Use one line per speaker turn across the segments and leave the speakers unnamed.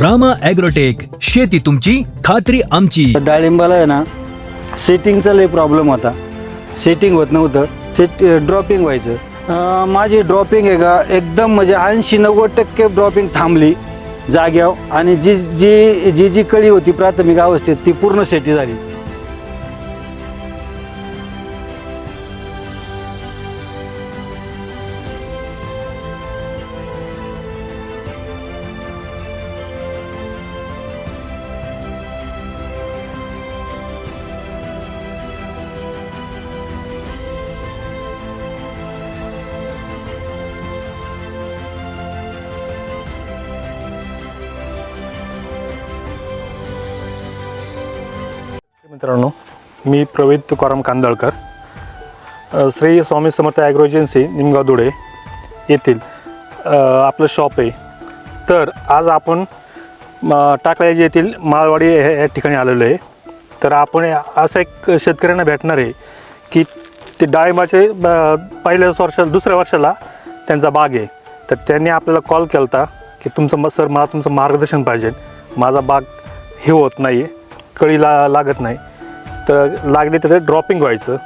Rama agrotech शेती तुमची खात्री आमची.
डाळिंबाला आहे ना सेटिंगचा लई प्रॉब्लेम होता. सेटिंग होत नव्हतं. सेट ड्रॉपिंग व्हायचं. अं, माझी ड्रॉपिंग आहे का एकदम म्हणजे ऐंशी नव्वद टक्के ड्रॉपिंग थांबली जाग्यावर. आणि जी जी जी जी कळी होती प्राथमिक अवस्थेत ती पूर्ण सेटी झाली.
मित्रांनो मी प्रवीण तुकाराम कांदळकर श्री स्वामी समर्थ ॲग्रो एजन्सी निमगाव धुळे येथील आपलं शॉप आहे. तर आज आपण म, टाकळ्याजी येथील माळवाडी हे- या ठिकाणी आलेलो आहे. तर आपण असं एक शेतकऱ्यांना भेटणार आहे की ते डाळिंबाचे पहिल्याच वर्षा दुसऱ्या वर्षाला त्यांचा बाग आहे. तर त्यांनी आपल्याला कॉल केला होता की तुमचं म सर मला तुमचं मार्गदर्शन पाहिजे. माझा बाग हे होत नाही आहे कळीला लागत नाही. तर लागले तर ते ड्रॉपिंग व्हायचं.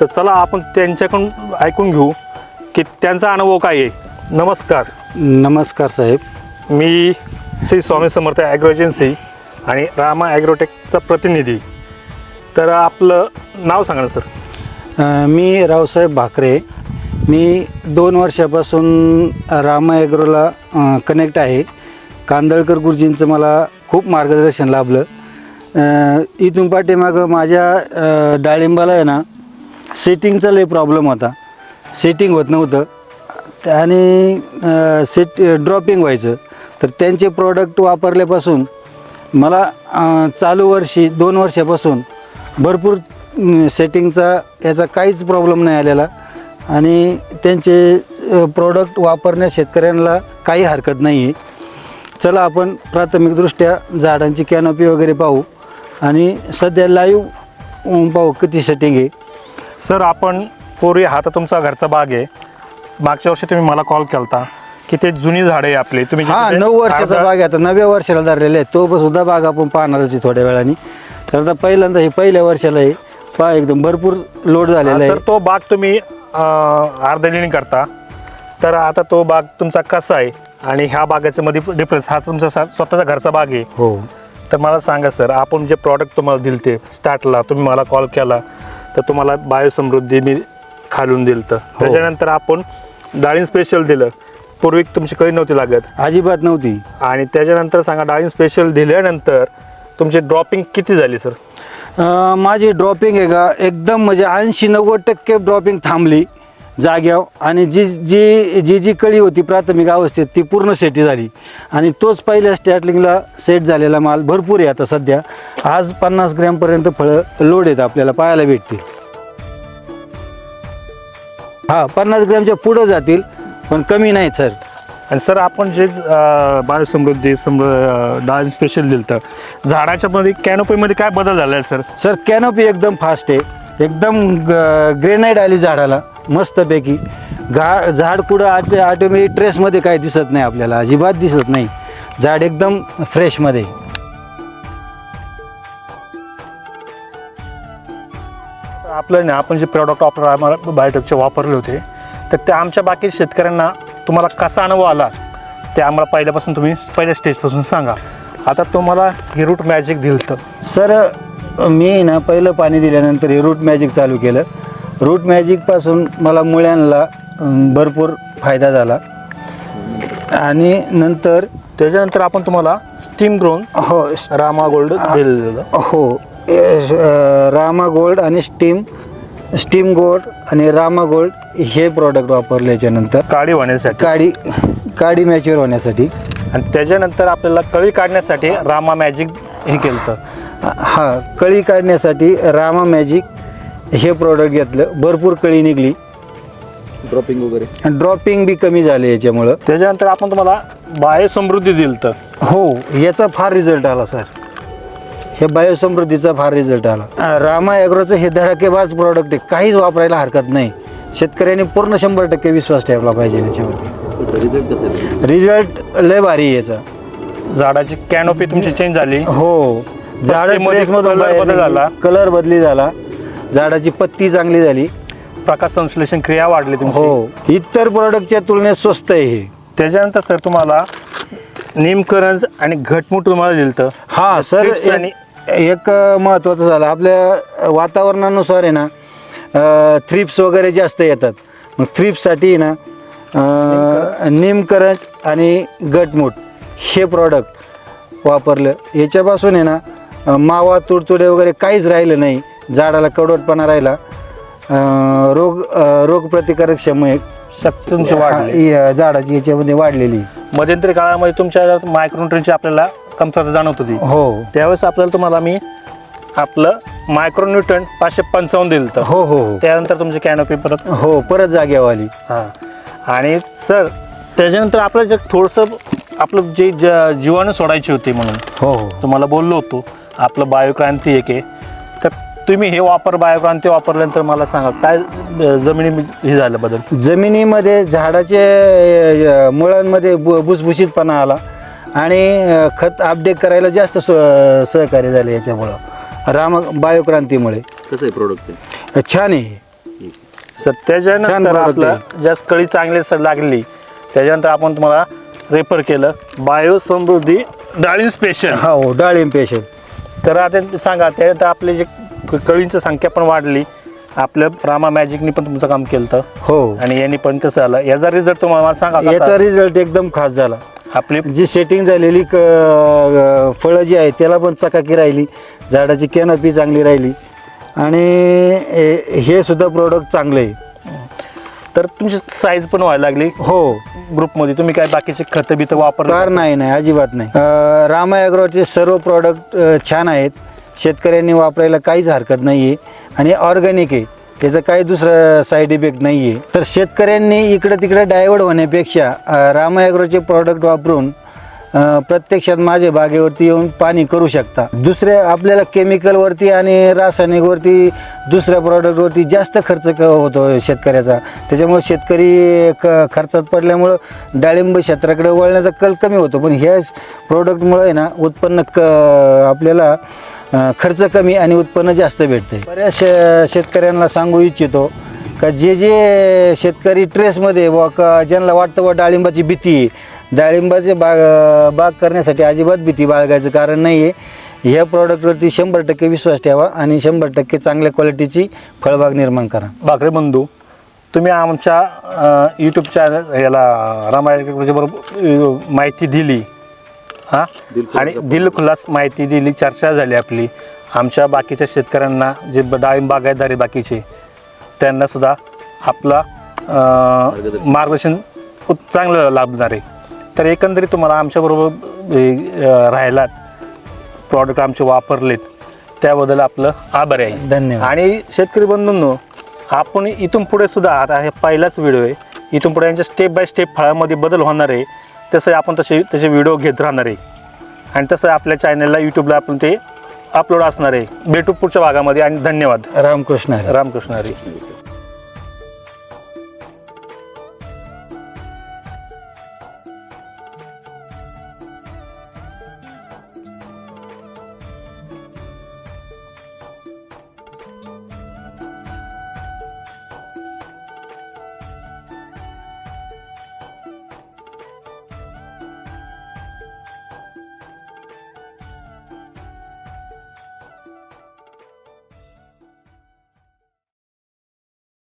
तर चला आपण त्यांच्याकडून ऐकून घेऊ की त्यांचा अनुभव काय आहे. नमस्कार.
नमस्कार साहेब.
मी श्री स्वामी समर्थ ॲग्रो एजन्सी आणि रामा ॲग्रोटेकचा प्रतिनिधी. तर आपलं नाव सांगा ना सर.
मी रावसाहेब भाकरे. मी दोन वर्षापासून रामा ॲग्रोला कनेक्ट आहे. कांदळकर गुरुजींचं मला खूप मार्गदर्शन लाभलं. इथून पाठीमागं माझ्या डाळिंबाला आहे ना सेटिंगचा लई प्रॉब्लेम होता. सेटिंग होत नव्हतं. आणि सेट ड्रॉपिंग व्हायचं. तर त्यांचे प्रॉडक्ट वापरल्यापासून मला चालू वर्षी दोन वर्षापासून भरपूर सेटिंगचा याचा काहीच प्रॉब्लेम नाही आलेला. आणि त्यांचे प्रोडक्ट वापरण्यास शेतकऱ्यांना काही हरकत नाही आहे चला आपण प्राथमिकदृष्ट्या झाडांची कॅनोपी वगैरे पाहू. आणि सध्या लाईव्ह पाहू किती सेटिंग आहे.
सर आपण पूर्वी हा तर तुमचा घरचा बाग आहे. मागच्या वर्षी तुम्ही मला कॉल केला की ते जुनी झाडे आहे आपली. तुम्ही
हा
जिथे
नऊ वर्षाचा
अर्धा-
बाग आहे. आता नव्या वर्षाला धरलेला आहे तो सुद्धा बाग आपण पाहणारच आहे थोड्या वेळाने. तर आता पहिल्यांदा हे पहिल्या वर्षाला आहे. पहा एकदम भरपूर लोड झालेला
सर
आहे.
तो बाग तुम्ही अर्धलिनी करता. तर आता तो बाग तुमचा कसा आहे? आणि ह्या बागाच्या मध्ये डिफरन्स हा तुमचा सा- स्वतःचा घरचा बाग आहे.
हो.
तर मला सांगा सर आपण जे प्रॉडक्ट तुम्हाला दिले ते स्टार्टला तुम्ही मला कॉल केला तर तुम्हाला बायोसमृद्धी मी खालून दिलं तर. त्याच्यानंतर आपण डाळिंब स्पेशल दिलं. पूर्वी तुमची कळी नव्हती लागत.
अजिबात नव्हती.
आणि त्याच्यानंतर सांगा डाळिंब स्पेशल दिल्यानंतर तुमची ड्रॉपिंग किती झाली सर?
माझी ड्रॉपिंग आहे का एकदम म्हणजे ऐंशी नव्वद टक्के ड्रॉपिंग थांबली. जाग्यावर. आणि जी जी जी जी कळी होती प्राथमिक अवस्थेत ती पूर्ण सेटी झाली. आणि तोच पहिल्या स्टॅटलिंगला सेट झालेला माल भरपूर आहे आता सध्या. आज पन्नास ग्रॅमपर्यंत फळं लोड आहेत आपल्याला पाहायला भेटतील. हा पन्नास ग्रॅमच्या पुढं जातील पण कमी नाही सर.
आणि सर आपण जे बायोसमृद्धी समृ अं, डाळिंब स्पेशल दिलं तर झाडाच्या मध्ये कॅनोपीमध्ये काय बदल झाला आहे सर?
सर कॅनोपी एकदम फास्ट आहे. एकदम ग्रेनाईट आली झाडाला. मस्तपैकी. घा झाड कुठं आट ऑटोमॅटिक ट्रेसमध्ये काय दिसत नाही आपल्याला अजिबात दिसत नाही. झाड एकदम फ्रेशमध्ये.
आपलं ना आपण जे प्रॉडक्ट वापर आम्हाला बायोटेकचे वापरले होते तर ते आमच्या बाकी शेतकऱ्यांना तुम्हाला कसा अनुभव आला ते आम्हाला पहिल्यापासून तुम्ही पहिल्या स्टेजपासून सांगा. आता तुम्हाला ही रूट मॅजिक दिलं तर
सर मी ना पहिलं पाणी दिल्यानंतर हे रूट मॅजिक चालू केलं. रूट मॅजिकपासून मला मुळ्यांना भरपूर फायदा झाला. आणि नंतर
त्याच्यानंतर आपण तुम्हाला स्टीम ग्रोन
हो
रामा गोल्ड दिलेलं
हो रामा गोल्ड आणि स्टीम स्टीम गोल्ड आणि रामा गोल्ड हे प्रॉडक्ट वापरले याच्यानंतर.
काळी होण्यासाठी.
काडी काडी मॅच्युअर होण्यासाठी.
आणि त्याच्यानंतर आपल्याला कळी काढण्यासाठी रामा मॅजिक हे केलं तर
हा कळी काढण्यासाठी रामा मॅजिक हे प्रॉडक्ट घेतलं. भरपूर कळी निघली.
ड्रॉपिंग वगैरे.
ड्रॉपिंग बी कमी झाले याच्यामुळं.
त्याच्यानंतर आपण तुम्हाला बायोसमृद्धी दिलं तर.
हो याचा फार रिझल्ट आला सर. हे बायोसमृद्धीचा फार रिझल्ट आला. रामा ॲग्रोचं हे धडाकेबाज प्रॉडक्ट आहे. काहीच वापरायला हरकत नाही. शेतकऱ्यांनी पूर्ण शंभर टक्के विश्वास ठेवला पाहिजे याच्यावरती.
रिझल्ट
लय भारी आहे याचा.
झाडाची कॅनोपी तुमची चेंज झाली.
हो. झाड
झाला.
कलर बदली झाला. झाडाची पत्ती चांगली झाली.
प्रकाश संश्लेषण क्रिया वाढली तुमची.
हो इतर प्रोडक्टच्या तुलनेत स्वस्त आहे हे.
त्याच्यानंतर सर तुम्हाला निमकरंज आणि घटमुट तुम्हाला दिलं तर
हा सर
आणि-
एक महत्त्वाचं झालं. आपल्या वातावरणानुसार आहे ना थ्रिप्स वगैरे जास्त येतात. मग थ्रिप्ससाठी ना अं, निमकरंज. आणि गटमूट हे प्रॉडक्ट वापरलं. याच्यापासून आहे ना अं, मावा तुडतुडे वगैरे काहीच राहिलं नाही. झाडाला कडवटपणा राहिला. अं, रोग अं, रोगप्रतिकारक क्षम
शक्ती तुमची वाढली.
झाडाची याच्यामध्ये वाढलेली.
मध्यंतरी काळामध्ये तुमच्या मायक्रोन्यूट्रनची आपल्याला कमतरता जाणवत होती
हो.
त्यावेळेस आपल्याला तुम्हाला मी आपलं मायक्रोन्यूटन पाचशे पंचावन्न दिलं होतं.
हो हो हो.
त्यानंतर तुमची कॅनोपी परत
हो परत जागेवर आली.
हां. आणि सर त्याच्यानंतर आपलं जे थोडंसं आपलं जे ज- जीवाणू सोडायचे होते म्हणून
हो हो.
तुम्हाला बोललो होतो आपलं बायोक्रांती एक आहे. तुम्ही हे वापर बायोक्रांती वापरल्यानंतर मला सांगा काय अं, जमिनी हे झालं बदल?
जमिनीमध्ये झाडाचे अ, मुळांमध्ये बु भुसभुशीतपणा आला आणि अ, खत अपडेट करायला जास्त स- सहकार्य झाले याच्यामुळं. राम बायोक्रांतीमुळे.
कसं आहे प्रोडक्ट
छान आहे हे.
सर त्याच्यानंतर
product
आपलं ज्या कळी चांगली सर लागली त्याच्यानंतर आपण तुम्हाला रेफर केलं बायो समृद्धी डाळिंब स्पेशल
हा हो डाळिंब पेशल
तर आता सांगा त्याच्यात आपले जे कळींची संख्या पण वाढली. आपल्या रामा मॅजिकनी पण तुमचं काम केलं होतं
हो.
आणि यांनी पण कसं आलं याचा रिझल्ट तुम्हाला मला सांगा
याचा? रिझल्ट एकदम खास झाला.
आपली
जी सेटिंग झालेली क अ, फळं जी आहेत त्याला पण चकाकी राहिली. झाडाची कॅनपी चांगली राहिली. आणि हे- हे सुद्धा प्रोडक्ट चांगले आहे.
तर तुमची साईज पण व्हायला लागली
हो.
ग्रुपमध्ये. तुम्ही काय बाकीचे खतं बितं वापर
कार नाही नाही अजिबात नाही. अं, रामा ॲग्रोचे सर्व प्रॉडक्ट छान आहेत. शेतकऱ्यांनी वापरायला काहीच हरकत नाही आहे आणि ऑर्गॅनिक आहे. त्याचं काही दुसरं साईड इफेक्ट नाही आहे तर शेतकऱ्यांनी इकडं तिकडं डायवर्ड होण्यापेक्षा रामायग्रोचे रामा ॲग्रोचे प्रॉडक्ट वापरून प्रत्यक्षात माझ्या बागेवरती येऊन पाणी करू शकता. दुसऱ्या आपल्याला केमिकलवरती आणि रासायनिकवरती दुसऱ्या प्रॉडक्टवरती जास्त खर्च क होतो शेतकऱ्याचा. त्याच्यामुळे शेतकरी क खर्चात पडल्यामुळं डाळिंब क्षेत्राकडे वळण्याचा कल कमी होतो. पण ह्या प्रोडक्टमुळे आहे ना उत्पन्न क आपल्याला खर्च कमी आणि उत्पन्न जास्त भेटते. बऱ्याच शे- शेतकऱ्यांना सांगू इच्छितो का जे जे शेतकरी ट्रेसमध्ये व का ज्यांना वाटतं व डाळिंबाची भीती आहे डाळिंबाचे बाग बाग करण्यासाठी अजिबात भीती बाळगायचं कारण नाही आहे ह्या प्रॉडक्टवरती शंभर टक्के विश्वास ठेवा आणि शंभर टक्के चांगल्या क्वालिटीची फळबाग निर्माण करा.
बाकरे बंधू तुम्ही आमच्या यूट्यूब चॅनल याला रामायण बरोबर माहिती दिली. हां? आणि दिलखुलास माहिती दिली चर्चा झाली आपली. आमच्या बाकीच्या शेतकऱ्यांना जे डाळिंब बागायतदार बाकीचे त्यांना सुद्धा आपला मार्गदर्शन. खूप चांगलं लाभणार आहे. तर एकंदरीत तुम्हाला आमच्याबरोबर राहिलात प्रॉडक्ट आमचे वापरलेत त्याबद्दल आपलं आभार आहे.
धन्यवाद.
आणि शेतकरी बंधूंनो आपण इथून पुढे सुद्धा आता हे पहिलाच व्हिडिओ आहे इथून पुढे यांच्या स्टेप बाय स्टेप फळामध्ये बदल होणार आहे. तसं आपण तसे तसे व्हिडिओ घेत राहणार आहे. आणि तसं आपल्या चॅनलला यूट्यूबला आपण ते अपलोड असणार आहे. भेटू पुढच्या भागामध्ये आणि धन्यवाद.
रामकृष्ण.
रामकृष्ण हरी.